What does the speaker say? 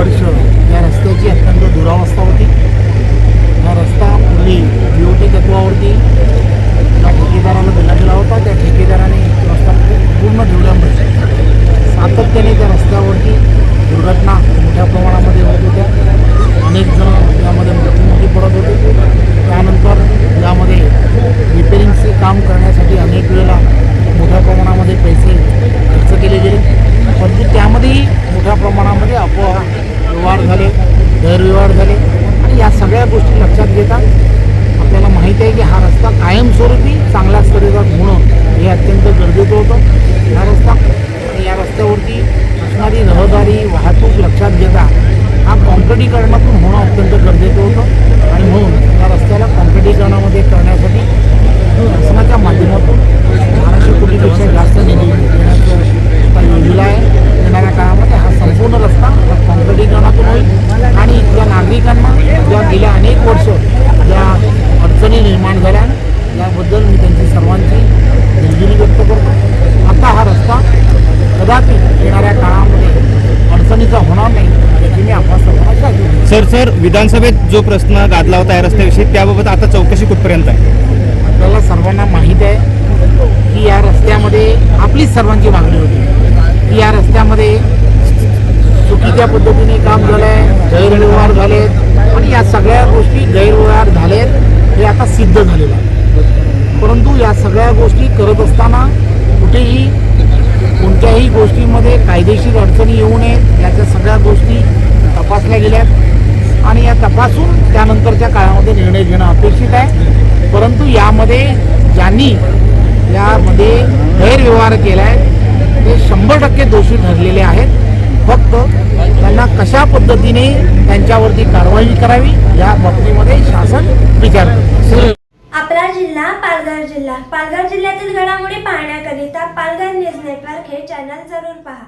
वर्ष या रस्त्याची अत्यंत दुरावस्था होती. हा रस्ता पूर्वी बी टी तत्वावरती त्या ठेकेदाराला दिला गेला होता त्या ठेकेदाराने रस्ता पूर्ण ठेवल्यामुळे सातत्याने त्या रस्त्यावरती दुर्घटना मोठ्या प्रमाणामध्ये होत होत्या. अनेक जण यामध्ये मृत्यूमुखी पडत होते. त्यानंतर यामध्ये रिपेरिंगचे काम करण्यासाठी अनेक वेळेला मोठ्या प्रमाणामध्ये पैसे खर्च केले गेले. परंतु त्यामध्येही मोठ्या प्रमाणामध्ये अपोहा व्यवहार झाले गैरव्यवहार झाले. आणि या सगळ्या गोष्टी लक्षात घेता आपल्याला माहिती आहे की हा रस्ता कायमस्वरूपी चांगल्या स्तराचा होणं हे अत्यंत गरजेचं होतं. हा रस्ता आणि या रस्त्यावरती असणारी रहदारी वाहतूक लक्षात घेता हा कॉन्क्रिटीकरणातून होणं अत्यंत गरजेचं होतं आणि म्हणून या रस्त्याला कॉन्क्रिटीकरणामध्ये करण्यासाठी शासनाच्या माध्यमातून बाराशे कोटीपेक्षा जास्त निधी देण्याचं आता योजना आहे येणाऱ्या काळामध्ये हा संपूर्ण रस्ता हा कॉन्क्रिटीकरणातून होईल आणि इथल्या नागरिकांना ज्या गेल्या अनेक वर्ष ज्या अडचणी निर्माण झाल्या. याबद्दल मी त्यांची सर्वांची दिलगिरी व्यक्त करतो. आता हा रस्ता कदाचित येणाऱ्या काळामध्ये अडचणीचा होणार नाही याची मी आपल्या सर्वांना. सर सर विधानसभेत जो प्रश्न गाजला होता या रस्त्याविषयी त्याबाबत आता चौकशी कुठपर्यंत आहे? आपल्याला सर्वांना माहीत आहे की या रस्त्यामध्ये आपलीच सर्वांची मागणी होती. की या रस्त्यामध्ये चुकीच्या पद्धतीने काम झालं आहे गैरव्यवहार झालेत या सगळ्या गोष्टी गैरव्यवहार झालेत हे आता सिद्ध झालेलं आहे. परंतु या सगळ्या गोष्टी करत असताना कुठेही कोणत्याही गोष्टीमध्ये कायदेशीर अडचणी येऊ नयेत याच्या सगळ्या गोष्टी तपासल्या गेल्यात. आणि या तपासून त्यानंतरच्या काळामध्ये निर्णय घेणं अपेक्षित आहे. परंतु यामध्ये ज्यांनी यामध्ये गैरव्यवहार केला आहे ते शंभर टक्के दोषी ठरलेले आहेत. कशा पद्धतीने त्यांच्यावरती कारवाई करावी या बाबतीमध्ये शासन विचार आपला जिल्हा पालघर जिल्हा. पालघर जिल्ह्यातील घडामोडी पाहण्याकरिता पालघर न्यूज नेटवर्क हे चॅनल जरूर पहा.